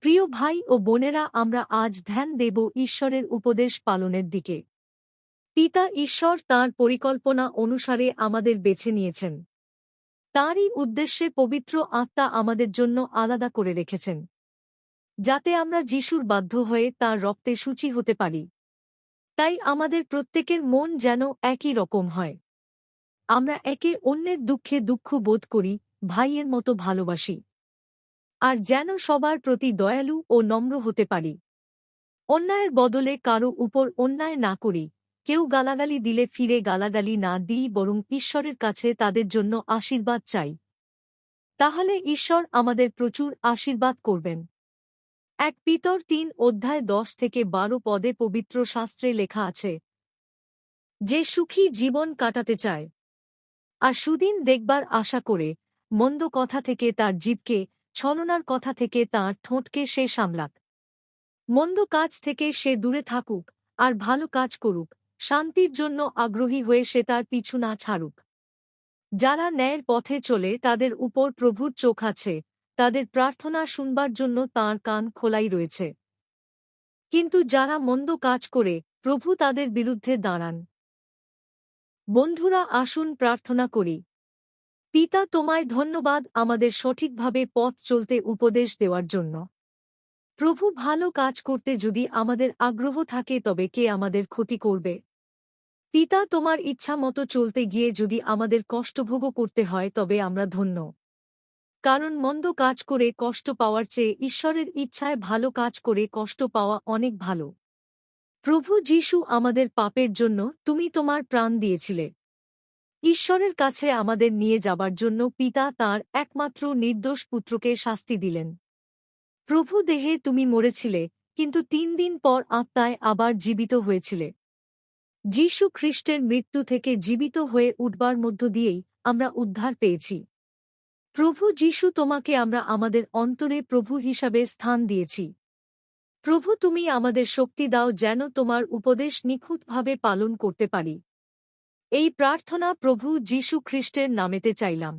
প্রিয় ভাই ও বোনেরা, আমরা আজ ধ্যান দেব ঈশ্বরের উপদেশ পালনের দিকে। পিতা ঈশ্বর তাঁর পরিকল্পনা অনুসারে আমাদের বেছে নিয়েছেন। তাঁরই উদ্দেশ্যে পবিত্র আত্মা আমাদের জন্য আলাদা করে রেখেছেন। যাতে আমরা যিশুর বাধ্য হয়ে তার রক্তে সূচি হতে পারি। তাই আমাদের প্রত্যেকের মন যেন একই রকম হয়। আমরা একে অন্যের দুঃখে দুঃখ বোধ করি, ভাইয়ের মতো ভালোবাসি। আর যেন সবার প্রতি দয়ালু ও নম্র হতে পারি। অন্যায়ের বদলে কারও উপর অন্যায় না করি। কেউ গালাগালি দিলে ফিরে গালাগালি না দিই বরং ঈশ্বরের কাছে তাদের জন্য আশীর্বাদ চাই। তাহলে ঈশ্বর আমাদের প্রচুর আশীর্বাদ করবেন। এক পিতর তিন অধ্যায় দশ থেকে বারো পদে পবিত্র শাস্ত্রে লেখা আছে, যে সুখী জীবন কাটাতে চায়, আর সুদিন দেখবার আশা করে, মন্দ কথা থেকে তার জীবকে ছলনার কথা থেকে তাঁর ঠোঁটকে সে সামলাক। মন্দ কাজ থেকে সে দূরে থাকুক, আর ভালো কাজ করুক, শান্তির জন্য আগ্রহী হয়ে সে তার পিছু না ছাড়ুক। যারা ন্যায়ের পথে চলে, তাদের উপর প্রভুর চোখ আছে, তাদের প্রার্থনা শুনবার জন্য তাঁর কান খোলাই রয়েছে। কিন্তু যারা মন্দ কাজ করে, প্রভু তাদের বিরুদ্ধে দাঁড়ান। বন্ধুরা, আসুন প্রার্থনা করি। পিতা তোমায় ধন্যবাদ আমাদের সঠিকভাবে পথ চলতে উপদেশ দেওয়ার জন্য। প্রভু ভালো কাজ করতে যদি আমাদের আগ্রহ থাকে তবে কে আমাদের ক্ষতি করবে? পিতা তোমার ইচ্ছা মতো চলতে গিয়ে যদি আমাদের কষ্টভোগ করতে হয় তবে আমরা ধন্য। কারণ মন্দ কাজ করে কষ্ট পাওয়ার চেয়ে ঈশ্বরের ইচ্ছায় ভালো কাজ করে কষ্ট পাওয়া অনেক ভালো। প্রভু যীশু আমাদের পাপের জন্য তুমি তোমার প্রাণ দিয়েছিলে। ঈশ্বরের কাছে আমাদের নিয়ে যাবার জন্য পিতা তার একমাত্র নির্দোষ পুত্রকে শাস্তি দিলেন। প্রভু দেহে তুমি মরেছিলে, কিন্তু তিন দিন পর আত্মায় আবার জীবিত হয়েছিলে। যীশু খ্রিস্টের মৃত্যু থেকে জীবিত হয়ে উঠবার মধ্য দিয়েই আমরা উদ্ধার পেয়েছি। প্রভু যীশু তোমাকে আমরা আমাদের অন্তরে প্রভু হিসাবে স্থান দিয়েছি। প্রভু তুমি আমাদের শক্তি দাও যেন তোমার উপদেশ নিখুঁতভাবে পালন করতে পারি। এই প্রার্থনা প্রভু যীশু খ্রিস্টের নামেতে চাইলাম।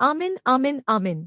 Amen amen amen.